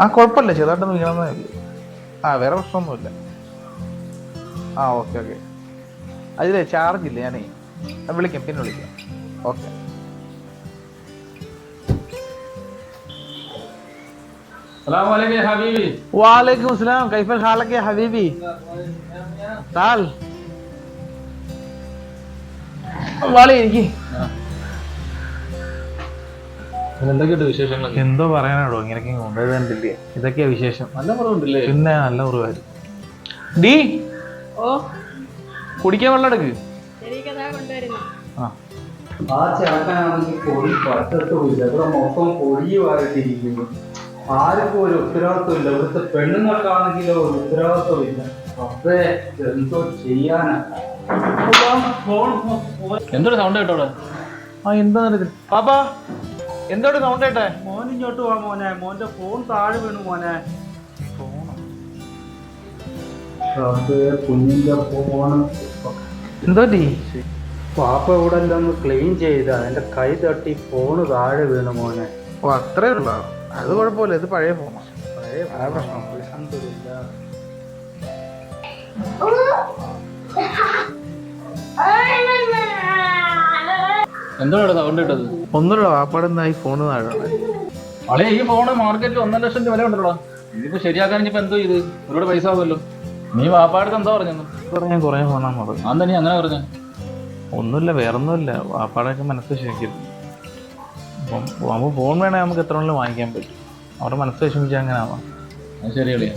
ആ കുഴപ്പമില്ല. ചെറുതായിട്ടൊന്ന് വീണമെന്നേ ഇല്ല ആ വേറെ പ്രശ്നമൊന്നുമില്ല. ആ ഓക്കെ ഓക്കെ. അതിലെ ചാർജ് ഇല്ല? ഞാനേ വിളിക്കാം. പിന്നെ വിളിക്കാം. ഓക്കെ. വാലൈക്കും അസ്സലാം. കൈഫൽ ഹാലൊക്കെ ഹബീബി. താൽ വാളി എനിക്ക്. എന്തോ പറയാനാടോ ഇങ്ങനെയൊക്കെ കൊണ്ടുവരുന്നില്ലേ ഇതൊക്കെയാ വിശേഷം. നല്ല കുറവുണ്ടല്ലേ? പിന്നെ നല്ല കുറവായിരുന്നു. ഡി ഓ. കുടിക്കാൻ വെള്ളം എടുക്ക്. ആ. ആ ചേട്ടനാണെങ്കിൽ പൊടി പറ്റത്തുമില്ല. ഇവിടെ മൊത്തം പൊടി വാരിട്ടിരിക്കുന്നു ആർക്കും ഒരു ഉത്തരവാദിത്വമില്ല. ഇവിടുത്തെ പെണ്ണുങ്ങൾക്കാണെങ്കിലോ ഒരു ഉത്തരവാദിത്വമില്ല. അപ്പേ എന്തോ ചെയ്യാനാ? എന്തൊരു സൗണ്ട് കേട്ടോടെ? ആ എന്താ പാപ്പാ. എന്തോട് സൗണ്ട് കേട്ടെ? മോനിങ്ങോട്ട് പോവാ മോനെ. മോന്റെ ഫോൺ താഴെ വീണു മോനെ. കുഞ്ഞിന്റെ എന്തോ പാപ്പ ഇവിടെ എല്ലാം ഒന്ന് ക്ലീൻ ചെയ്ത എന്റെ കൈ തട്ടി ഫോണ് താഴെ വീണു മോനെ. ഓ അത്രേ ഉള്ളോ? അത് കുഴപ്പമില്ല. ഇത് പഴയ ഫോണാ പഴയ പ്രശ്നം. എന്താണ് സൗണ്ട് കേട്ടത് ഒന്നുമില്ല വാപ്പാടെ ഈ ഫോൺ താഴെ അളെ ഈ ഫോണ് മാർക്കറ്റിൽ ഒന്നര ലക്ഷം രൂപ വില ഉണ്ടല്ലോ. ഇതിപ്പോ ശരിയാക്കാൻ ഇനിയിപ്പോ എന്തോ ഇത് ഒരുപാട് പൈസ ആവുമല്ലോ. നീ വാപ്പാടുത്ത് എന്താ പറഞ്ഞു പറഞ്ഞാൽ കുറേ ഫോണാ പറഞ്ഞു അന്ന് നീ അങ്ങനെ പറഞ്ഞു? ഒന്നുമില്ല വേറൊന്നുമില്ല. വാപ്പാടൊക്കെ മനസ്സ് വിഷമിക്കരുത് അപ്പം ഫോൺ വേണേ നമുക്ക് എത്ര വാങ്ങിക്കാൻ പറ്റും. അവരുടെ മനസ്സ് വിഷമിച്ചാൽ അങ്ങനെ ആവാം. ശരി ശരിയല്ലേ